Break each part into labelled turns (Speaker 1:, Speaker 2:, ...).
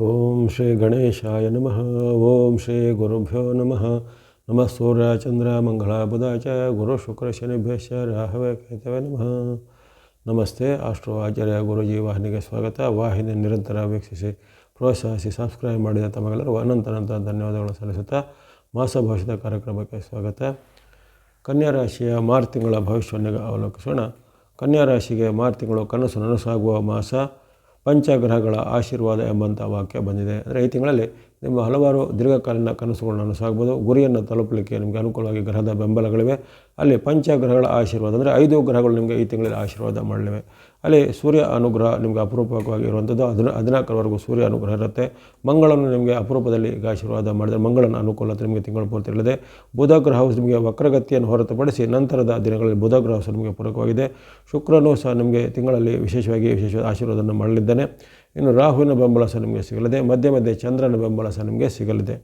Speaker 1: ಓಂ ಶ್ರೀ ಗಣೇಶಾಯ ನಮಃ. ಓಂ ಶ್ರೀ ಗುರುಭ್ಯೋ ನಮಃ. ನಮಃ ಸೂರ್ಯ ಚಂದ್ರ ಮಂಗಳ ಚ ಗುರು ಶುಕ್ರ ಶನಿಭ್ಯಶ್ಚ ರಾಹವೇ ಕೇತವೇ ನಮಃ. ನಮಸ್ತೆ ಅಷ್ಟೋ ಆಚಾರ್ಯ ಗುರುಜಿ ವಾಹಿನಿಗೆ ಸ್ವಾಗತ. ವಾಹಿನಿ ನಿರಂತರ ವೀಕ್ಷಿಸಿ, ಪ್ರೋತ್ಸಾಹಿಸಿ ಸಬ್ಸ್ಕ್ರೈಬ್ ಮಾಡಿದ ತಮಗೆಲ್ಲರೂ ಅನಂತ ಅನಂತ ಧನ್ಯವಾದಗಳು ಸಲ್ಲಿಸುತ್ತಾ ಮಾಸ ಭವಿಷ್ಯದ ಕಾರ್ಯಕ್ರಮಕ್ಕೆ ಸ್ವಾಗತ. ಕನ್ಯಾ ರಾಶಿಯ ಮಾರ್ಚ್ ತಿಂಗಳ ಭವಿಷ್ಯವನ್ನು ಅವಲೋಕಿಸೋಣ. ಕನ್ಯಾ ರಾಶಿಗೆ ಮಾರ್ಚ್ ತಿಂಗಳು ಕನಸು ನನಸಾಗುವ ಮಾಸ. ಪಂಚಗ್ರಹಗಳ ಆಶೀರ್ವಾದ ಎಂಬಂಥ ವಾಕ್ಯ ಬಂದಿದೆ. ಅಂದರೆ ಈ ತಿಂಗಳಲ್ಲಿ ನಿಮ್ಮ ಹಲವಾರು ದೀರ್ಘಕಾಲೀನ ಕನಸುಗಳು ಸಾಗ್ಬೋದು. ಗುರಿಯನ್ನು ತಲುಪಲಿಕ್ಕೆ ನಿಮಗೆ ಅನುಕೂಲವಾಗಿ ಗ್ರಹದ ಬೆಂಬಲಗಳಿವೆ. ಅಲ್ಲಿ ಪಂಚಗ್ರಹಗಳ ಆಶೀರ್ವಾದ ಅಂದರೆ ಐದು ಗ್ರಹಗಳು ನಿಮಗೆ ಈ ತಿಂಗಳಲ್ಲಿ ಆಶೀರ್ವಾದ ಮಾಡಲಿವೆ. ಅಲ್ಲಿ ಸೂರ್ಯ ಅನುಗ್ರಹ ನಿಮಗೆ ಅಪರೂಪವಾಗಿ ಇರುವಂಥದ್ದು. ಹದಿನ, ಹದಿನಾಲ್ಕರವರೆಗೂ ಸೂರ್ಯ ಅನುಗ್ರಹ ಇರುತ್ತೆ. ಮಂಗಳನು ನಿಮಗೆ ಅಪರೂಪದಲ್ಲಿ ಆಶೀರ್ವಾದ ಮಾಡಿದರೆ ಮಂಗಳನ ಅನುಕೂಲತೆ ನಿಮಗೆ ತಿಂಗಳು ಪೂರ್ತಿ ಇರಲಿದೆ. ಬುಧ ಗ್ರಹವು ನಿಮಗೆ ವಕ್ರಗತಿಯನ್ನು ಹೊರತುಪಡಿಸಿ ನಂತರದ ದಿನಗಳಲ್ಲಿ ಬುಧ ಗ್ರಹ ನಿಮಗೆ ಪೂರಕವಾಗಿದೆ. ಶುಕ್ರನೂ ಸಹ ನಿಮಗೆ ತಿಂಗಳಲ್ಲಿ ವಿಶೇಷವಾಗಿ ವಿಶೇಷ ಆಶೀರ್ವಾದವನ್ನು ಮಾಡಲಿದ್ದಾನೆ. ಇನ್ನು ರಾಹುವಿನ ಬೆಂಬಲ ಸಹ ನಿಮಗೆ ಸಿಗಲಿದೆ, ಮಧ್ಯೆ ಮಧ್ಯೆ ಚಂದ್ರನ ಬೆಂಬಲ ಸಹ ನಿಮಗೆ ಸಿಗಲಿದೆ.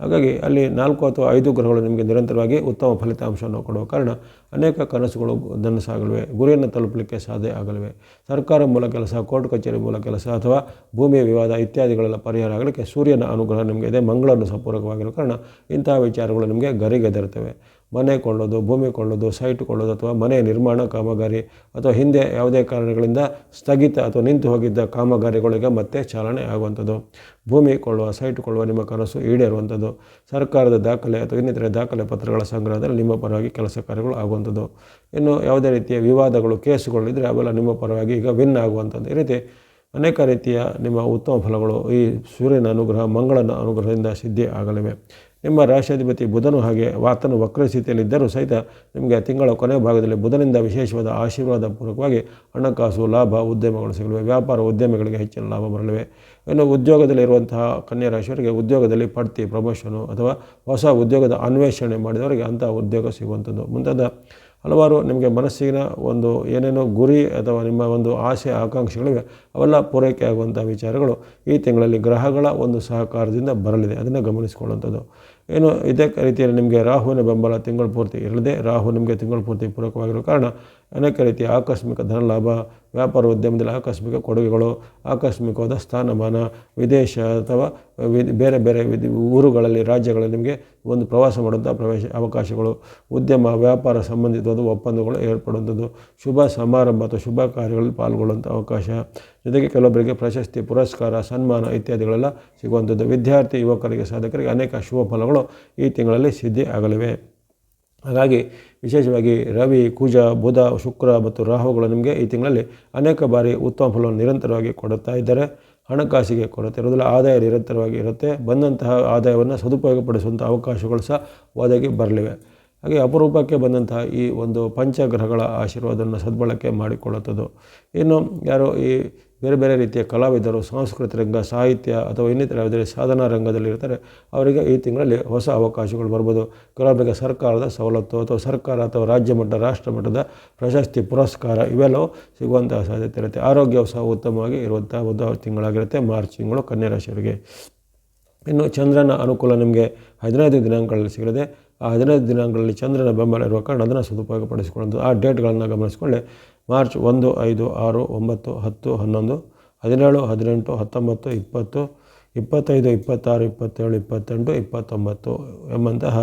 Speaker 1: ಹಾಗಾಗಿ ಅಲ್ಲಿ ನಾಲ್ಕು ಅಥವಾ ಐದು ಗ್ರಹಗಳು ನಿಮಗೆ ನಿರಂತರವಾಗಿ ಉತ್ತಮ ಫಲಿತಾಂಶವನ್ನು ಕೊಡುವ ಕಾರಣ ಅನೇಕ ಕನಸುಗಳು ನನಸಾಗಲಿವೆ ಗುರಿಯನ್ನು ತಲುಪಲಿಕ್ಕೆ ಸಾಧ್ಯ ಆಗಲಿವೆ. ಸರ್ಕಾರ ಮೂಲ ಕೆಲಸ, ಕೋರ್ಟ್ ಕಚೇರಿ ಮೂಲ ಕೆಲಸ ಅಥವಾ ಭೂಮಿಯ ವಿವಾದ ಇತ್ಯಾದಿಗಳೆಲ್ಲ ಪರಿಹಾರ ಆಗಲಿಕ್ಕೆ ಸೂರ್ಯನ ಅನುಗ್ರಹ ನಿಮಗೆ ಇದೆ. ಮಂಗಳನ್ನು ಸಪೂರಕವಾಗಿರೋ ಕಾರಣ ಇಂತಹ ವಿಚಾರಗಳು ನಿಮಗೆ ಗರಿಗೆದರ್ತವೆ ಮನೆ ಕೊಳ್ಳೋದು, ಭೂಮಿ ಕೊಳ್ಳೋದು ಸೈಟ್ ಕೊಳ್ಳೋದು ಅಥವಾ ಮನೆ ನಿರ್ಮಾಣ ಕಾಮಗಾರಿ ಅಥವಾ ಹಿಂದೆ ಯಾವುದೇ ಕಾರಣಗಳಿಂದ ಸ್ಥಗಿತ ಅಥವಾ ನಿಂತು ಹೋಗಿದ್ದ ಕಾಮಗಾರಿಗಳಿಗೆ ಮತ್ತೆ ಚಾಲನೆ ಆಗುವಂಥದ್ದು. ಭೂಮಿ ಕೊಳ್ಳುವ ಸೈಟ್ ಕೊಳ್ಳುವ ನಿಮ್ಮ ಕನಸು ಈಡೇರುವಂಥದ್ದು. ಸರ್ಕಾರದ ದಾಖಲೆ ಅಥವಾ ಇನ್ನಿತರೆ ದಾಖಲೆ ಪತ್ರಗಳ ಸಂಗ್ರಹದಲ್ಲಿ ನಿಮ್ಮ ಪರವಾಗಿ ಕೆಲಸ ಕಾರ್ಯಗಳು ಆಗುವಂಥದ್ದು. ಇನ್ನು ಯಾವುದೇ ರೀತಿಯ ವಿವಾದಗಳು, ಕೇಸುಗಳು ಇದ್ದರೆ ಅವೆಲ್ಲ ನಿಮ್ಮ ಪರವಾಗಿ ಈಗ ವಿನ್ ಆಗುವಂಥದ್ದು. ಈ ರೀತಿ ಅನೇಕ ರೀತಿಯ ನಿಮ್ಮ ಉತ್ತಮ ಫಲಗಳು ಈ ಸೂರ್ಯನ ಅನುಗ್ರಹ, ಮಂಗಳನ ಅನುಗ್ರಹದಿಂದ ಸಿದ್ಧಿ ಆಗಲಿವೆ. ನಿಮ್ಮ ರಾಶಿಯಾಧಿಪತಿ ಬುಧನು ಹಾಗೆ ವಾತನು ವಕ್ರಸ್ಥಿತಿಯಲ್ಲಿದ್ದರೂ ಸಹಿತ ನಿಮಗೆ ತಿಂಗಳ ಕೊನೆಯ ಭಾಗದಲ್ಲಿ ಬುಧನಿಂದ ವಿಶೇಷವಾದ ಆಶೀರ್ವಾದ ಪೂರ್ವಕವಾಗಿ ಹಣಕಾಸು, ಲಾಭ, ಉದ್ಯಮಗಳು ಸಿಗಲಿವೆ. ವ್ಯಾಪಾರ ಉದ್ಯಮಗಳಿಗೆ ಹೆಚ್ಚಿನ ಲಾಭ ಬರಲಿವೆ. ಇನ್ನು ಉದ್ಯೋಗದಲ್ಲಿರುವಂತಹ ಕನ್ಯಾ ರಾಶಿಯವರಿಗೆ ಉದ್ಯೋಗದಲ್ಲಿ ಪಡ್ತಿ, ಪ್ರಮೋಷನು ಅಥವಾ ಹೊಸ ಉದ್ಯೋಗದ ಅನ್ವೇಷಣೆ ಮಾಡಿದವರಿಗೆ ಅಂತಹ ಉದ್ಯೋಗ ಸಿಗುವಂಥದ್ದು. ಮುಂತಾದ ಹಲವಾರು ನಿಮಗೆ ಮನಸ್ಸಿನ ಒಂದು ಏನೇನೋ ಗುರಿ ಅಥವಾ ನಿಮ್ಮ ಒಂದು ಆಸೆ ಆಕಾಂಕ್ಷೆಗಳಿವೆ ಅವೆಲ್ಲ ಪೂರೈಕೆ ಆಗುವಂಥ ವಿಚಾರಗಳು ಈ ತಿಂಗಳಲ್ಲಿ ಗ್ರಹಗಳ ಒಂದು ಸಹಕಾರದಿಂದ ಬರಲಿದೆ. ಅದನ್ನು ಗಮನಿಸಿಕೊಳ್ಳುವಂಥದ್ದು. ಏನು ಇದೇ ರೀತಿಯಲ್ಲಿ ನಿಮಗೆ ರಾಹುವಿನ ಬೆಂಬಲ ತಿಂಗಳು ಪೂರ್ತಿ ಇರಲಿದೆ. ರಾಹು ನಿಮಗೆ ತಿಂಗಳು ಪೂರ್ತಿ ಪೂರಕವಾಗಿರೋ ಕಾರಣ ಅನೇಕ ರೀತಿಯ ಆಕಸ್ಮಿಕ ಧನಲಾಭ ವ್ಯಾಪಾರ ಉದ್ಯಮದಲ್ಲಿ ಆಕಸ್ಮಿಕ ಕೊಡುಗೆಗಳು, ಆಕಸ್ಮಿಕವಾದ ಸ್ಥಾನಮಾನ, ವಿದೇಶ ಅಥವಾ ಬೇರೆ ಬೇರೆ ಊರುಗಳಲ್ಲಿ, ರಾಜ್ಯಗಳಲ್ಲಿ ನಿಮಗೆ ಒಂದು ಪ್ರವಾಸ ಮಾಡುವಂಥ ಪ್ರವೇಶ ಅವಕಾಶಗಳು, ಉದ್ಯಮ, ವ್ಯಾಪಾರ ಸಂಬಂಧಿತವಾದ ಒಪ್ಪಂದಗಳು ಏರ್ಪಡುವಂಥದ್ದು, ಶುಭ ಸಮಾರಂಭ ಅಥವಾ ಶುಭ ಕಾರ್ಯಗಳಲ್ಲಿ ಪಾಲ್ಗೊಳ್ಳುವಂಥ ಅವಕಾಶ, ಜೊತೆಗೆ ಕೆಲವೊಬ್ಬರಿಗೆ ಪ್ರಶಸ್ತಿ, ಪುರಸ್ಕಾರ, ಸನ್ಮಾನ ಇತ್ಯಾದಿಗಳೆಲ್ಲ ಸಿಗುವಂಥದ್ದು. ವಿದ್ಯಾರ್ಥಿ, ಯುವಕರಿಗೆ, ಸಾಧಕರಿಗೆ ಅನೇಕ ಶುಭ ಫಲಗಳು ಈ ತಿಂಗಳಲ್ಲಿ ಸಿದ್ಧಿ ಆಗಲಿವೆ ಹಾಗಾಗಿ ವಿಶೇಷವಾಗಿ ರವಿ, ಕುಜ, ಬುಧ, ಶುಕ್ರ ಮತ್ತು ರಾಹುಗಳು ನಿಮಗೆ ಈ ತಿಂಗಳಲ್ಲಿ ಅನೇಕ ಬಾರಿ ಉತ್ತಮ ಫಲವನ್ನು ನಿರಂತರವಾಗಿ ಕೊಡುತ್ತಾ ಇದ್ದಾರೆ. ಹಣಕಾಸಿಗೆ ಕೊರತೆ ಇರೋದಿಲ್ಲ ಆದಾಯ ನಿರಂತರವಾಗಿ ಇರುತ್ತೆ. ಬಂದಂತಹ ಆದಾಯವನ್ನು ಸದುಪಯೋಗಪಡಿಸುವಂಥ ಅವಕಾಶಗಳು ಸಹ ಒದಗಿ ಬರಲಿವೆ. ಹಾಗೆ ಅಪರೂಪಕ್ಕೆ ಬಂದಂತಹ ಈ ಒಂದು ಪಂಚಗ್ರಹಗಳ ಆಶೀರ್ವಾದವನ್ನು ಸದ್ಬಳಕೆ ಮಾಡಿಕೊಳ್ಳುತ್ತದೆ. ಇನ್ನು ಯಾರು ಈ ಬೇರೆ ಬೇರೆ ರೀತಿಯ ಕಲಾವಿದರು, ಸಾಂಸ್ಕೃತಿಕ ರಂಗ, ಸಾಹಿತ್ಯ ಅಥವಾ ಇನ್ನಿತರ ಯಾವುದೇ ಸಾಧನಾ ರಂಗದಲ್ಲಿ ಇರ್ತಾರೆ, ಅವರಿಗೆ ಈ ತಿಂಗಳಲ್ಲಿ ಹೊಸ ಅವಕಾಶಗಳು ಬರ್ಬೋದು. ಕೆಲವೊಬ್ಬರಿಗೆ ಸರ್ಕಾರದ ಸವಲತ್ತು ಅಥವಾ ಸರ್ಕಾರ ಅಥವಾ ರಾಜ್ಯ ಮಟ್ಟ, ರಾಷ್ಟ್ರ ಮಟ್ಟದ ಪ್ರಶಸ್ತಿ, ಪುರಸ್ಕಾರ ಇವೆಲ್ಲವೂ ಸಿಗುವಂತಹ ಸಾಧ್ಯತೆ ಇರುತ್ತೆ. ಆರೋಗ್ಯವು ಸಹ ಉತ್ತಮವಾಗಿ ಇರುವಂಥ ಒಂದು ತಿಂಗಳಾಗಿರುತ್ತೆ, ಮಾರ್ಚ್ ತಿಂಗಳು ಕನ್ಯಾ ರಾಶಿಯವರಿಗೆ. ಇನ್ನು ಚಂದ್ರನ ಅನುಕೂಲ ನಿಮಗೆ ಹದಿನೈದು ದಿನಾಂಕಗಳಲ್ಲಿ ಸಿಗಲಿದೆ. ಆ ಹದಿನೈದು ದಿನಾಂಕಗಳಲ್ಲಿ ಚಂದ್ರನ ಬೆಂಬಲ ಇರುವ ಕಾರಣ ಅದನ್ನು ಸದುಪಯೋಗಪಡಿಸಿಕೊಳ್ಳೋದು ಆ ಡೇಟ್ಗಳನ್ನು ಗಮನಿಸಿಕೊಳ್ಳಿ. ಮಾರ್ಚ್ ಒಂದು, ಐದು, ಆರು, ಒಂಬತ್ತು, ಹತ್ತು, ಹನ್ನೊಂದು, ಹದಿನೇಳು, ಹದಿನೆಂಟು, ಹತ್ತೊಂಬತ್ತು, ಇಪ್ಪತ್ತು, ಇಪ್ಪತ್ತೈದು, ಇಪ್ಪತ್ತಾರು, ಇಪ್ಪತ್ತೇಳು, ಇಪ್ಪತ್ತೆಂಟು, ಇಪ್ಪತ್ತೊಂಬತ್ತು ಎಂಬಂತಹ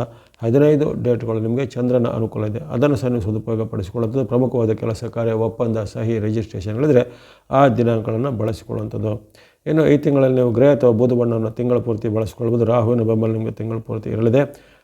Speaker 1: ಹದಿನೈದು ಡೇಟ್ಗಳು ನಿಮಗೆ ಚಂದ್ರನ ಅನುಕೂಲ ಇದೆ. ಅದನ್ನು ಸಹ ನೀವು ಸದುಪಯೋಗಪಡಿಸಿಕೊಳ್ಳುವಂಥದ್ದು. ಪ್ರಮುಖವಾದ ಕೆಲಸ ಕಾರ್ಯ, ಒಪ್ಪಂದ, ಸಹಿ ರಿಜಿಸ್ಟ್ರೇಷನ್ಗಳಿದ್ರೆ ಆ ದಿನಾಂಕಗಳನ್ನು ಬಳಸಿಕೊಳ್ಳುವಂಥದ್ದು. ಇನ್ನು ಈ ತಿಂಗಳಲ್ಲಿ ನೀವು ಗ್ರಹ ಅಥವಾ ಬೂದು ಬಣ್ಣವನ್ನು ತಿಂಗಳ ಪೂರ್ತಿ ಬಳಸಿಕೊಳ್ಬೋದು. ರಾಹುವಿನ ಬೆಂಬಲ ನಿಮಗೆ ತಿಂಗಳ ಪೂರ್ತಿ ಇರಲಿದೆ.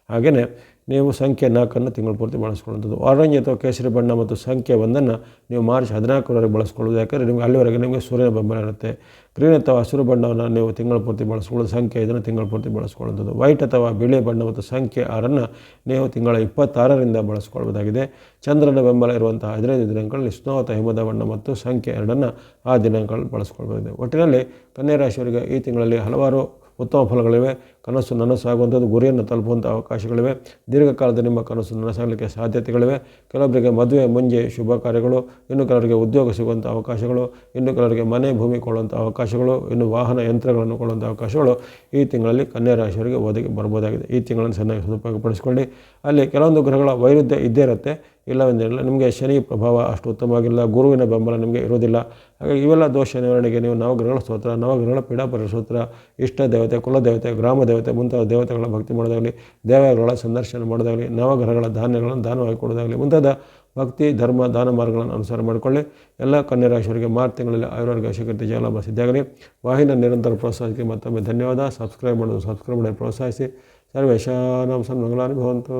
Speaker 1: ಹಾಗೆಯೇ ನೀವು ಸಂಖ್ಯೆ ನಾಲ್ಕನ್ನು ತಿಂಗಳ ಪೂರ್ತಿ ಬಳಸ್ಕೊಳ್ಳುವಂಥದ್ದು. ಆರೆಂಜ್ ಅಥವಾ ಕೇಸರಿ ಬಣ್ಣ ಮತ್ತು ಸಂಖ್ಯೆ ಒಂದನ್ನು ನೀವು ಮಾರ್ಚ್ ಹದಿನಾಲ್ಕರವರೆಗೆ ಬಳಸ್ಕೊಳ್ಳೋದು ಯಾಕಂದರೆ ನಿಮಗೆ ಅಲ್ಲಿವರೆಗೆ ನಿಮಗೆ ಸೂರ್ಯನ ಬೆಂಬಲ ಇರುತ್ತೆ. ಗ್ರೀನ್ ಅಥವಾ ಹಸಿರು ಬಣ್ಣವನ್ನು ನೀವು ತಿಂಗಳ ಪೂರ್ತಿ ಬಳಸ್ಕೊಳ್ಳೋದು ಸಂಖ್ಯೆ ಇದನ್ನು ತಿಂಗಳ ಪೂರ್ತಿ ಬಳಸ್ಕೊಳ್ಳುವಂಥದ್ದು. ವೈಟ್ ಅಥವಾ ಬಿಳಿ ಬಣ್ಣ ಮತ್ತು ಸಂಖ್ಯೆ ಆರನ್ನು ನೀವು ತಿಂಗಳ ಇಪ್ಪತ್ತಾರರಿಂದ ಬಳಸ್ಕೊಳ್ಬೋದಾಗಿದೆ. ಚಂದ್ರನ ಬೆಂಬಲ ಇರುವಂತಹ ಹದಿನೈದು ದಿನಾಂಕಗಳಲ್ಲಿ ಸ್ನೋ ಅಥವಾ ಹಿಮದ ಬಣ್ಣ ಮತ್ತು ಸಂಖ್ಯೆ ಎರಡನ್ನು ಆ ದಿನಾಂಕಗಳಲ್ಲಿ ಬಳಸ್ಕೊಳ್ಬೋದಾಗಿದೆ. ಒಟ್ಟಿನಲ್ಲಿ ಕನ್ಯಾ ರಾಶಿಯವರಿಗೆ ಈ ತಿಂಗಳಲ್ಲಿ ಹಲವಾರು ಉತ್ತಮ ಫಲಗಳಿವೆ. ಕನಸು ನನಸಾಗುವಂಥದ್ದು, ಗುರಿಯನ್ನು ತಲುಪುವಂಥ ಅವಕಾಶಗಳಿವೆ. ದೀರ್ಘಕಾಲದ ನಿಮ್ಮ ಕನಸು ನನಸಾಗಲಿಕ್ಕೆ ಸಾಧ್ಯತೆಗಳಿವೆ. ಕೆಲವೊಬ್ಬರಿಗೆ ಮದುವೆ, ಮುಂಜೆ ಶುಭ ಕಾರ್ಯಗಳು, ಇನ್ನು ಕೆಲವರಿಗೆ ಉದ್ಯೋಗ ಸಿಗುವಂಥ ಅವಕಾಶಗಳು, ಇನ್ನು ಕೆಲವರಿಗೆ ಮನೆ ಭೂಮಿ ಕೊಳ್ಳುವಂಥ ಅವಕಾಶಗಳು, ಇನ್ನು ವಾಹನ ಯಂತ್ರಗಳನ್ನು ಕೊಳ್ಳುವಂಥ ಅವಕಾಶಗಳು, ಈ ತಿಂಗಳಲ್ಲಿ ಕನ್ಯಾ ರಾಶಿಯವರಿಗೆ ಒದಗಿ ಬರ್ಬೋದಾಗಿದೆ. ಈ ತಿಂಗಳನ್ನು ಚೆನ್ನಾಗಿ ಸದುಪಯೋಗಪಡಿಸಿಕೊಳ್ಳಿ. ಅಲ್ಲಿ ಕೆಲವೊಂದು ಗ್ರಹಗಳ ವೈರುಧ್ಯ ಇದ್ದೇ ಇರುತ್ತೆ. ಇಲ್ಲವೆಂದಿರಲ್ಲ ನಿಮಗೆ ಶನಿ ಪ್ರಭಾವ ಅಷ್ಟು ಉತ್ತಮವಾಗಿಲ್ಲ, ಗುರುವಿನ ಬೆಂಬಲ ನಿಮಗೆ ಇರೋದಿಲ್ಲ ಹಾಗಾಗಿ ಇವೆಲ್ಲ ದೋಷ ನಿವಾರಣೆಗೆ ನೀವು ನವಗ್ರಹಗಳ ಸ್ತೋತ್ರ, ನವಗ್ರಹಗಳ ಪೀಡಾಪರ ಸ್ತೋತ್ರ, ಇಷ್ಟ ದೇವತೆ, ಕುಲ ದೇವತೆ, ಗ್ರಾಮ ದೇವತೆ, ಮುಂತಾದ ದೇವತೆಗಳ ಭಕ್ತಿ ಮಾಡೋದಾಗಲಿ ದೇವಗಳ ಸಂದರ್ಶನ ಮಾಡೋದಾಗಲಿ, ನವಗ್ರಹಗಳ ಧಾನ್ಯಗಳನ್ನು ದಾನವಾಗಿ ಕೊಡೋದಾಗಲಿ, ಮುಂತಾದ ಭಕ್ತಿ, ಧರ್ಮ, ದಾನ ಮಾರ್ಗಗಳನ್ನು ಅನುಸಾರ ಮಾಡಿಕೊಳ್ಳಿ. ಎಲ್ಲ ಕನ್ಯರಾಶಿಯವರಿಗೆ ಮಾರ್ಚ್ ತಿಂಗಳಲ್ಲಿ ಆಯುರ್ವೇದ ಶೀಘ್ರತೆ ಜಯಲಾಭ ಸಿದ್ಧಾಗಲಿ ವಾಹಿನ ನಿರಂತರ ಪ್ರೋತ್ಸಾಹಕ್ಕೆ ಮತ್ತೊಮ್ಮೆ ಧನ್ಯವಾದ. ಸಬ್ಸ್ಕ್ರೈಬ್ ಮಾಡೋದು ಸಬ್ಸ್ಕ್ರೈಬ್ ಮಾಡಿ ಪ್ರೋತ್ಸಾಹಿಸಿ. ಸರ್ವೇಶಾನಾಂ ಸನ್ಮಂಗಲಾನಿ ಭವಂತು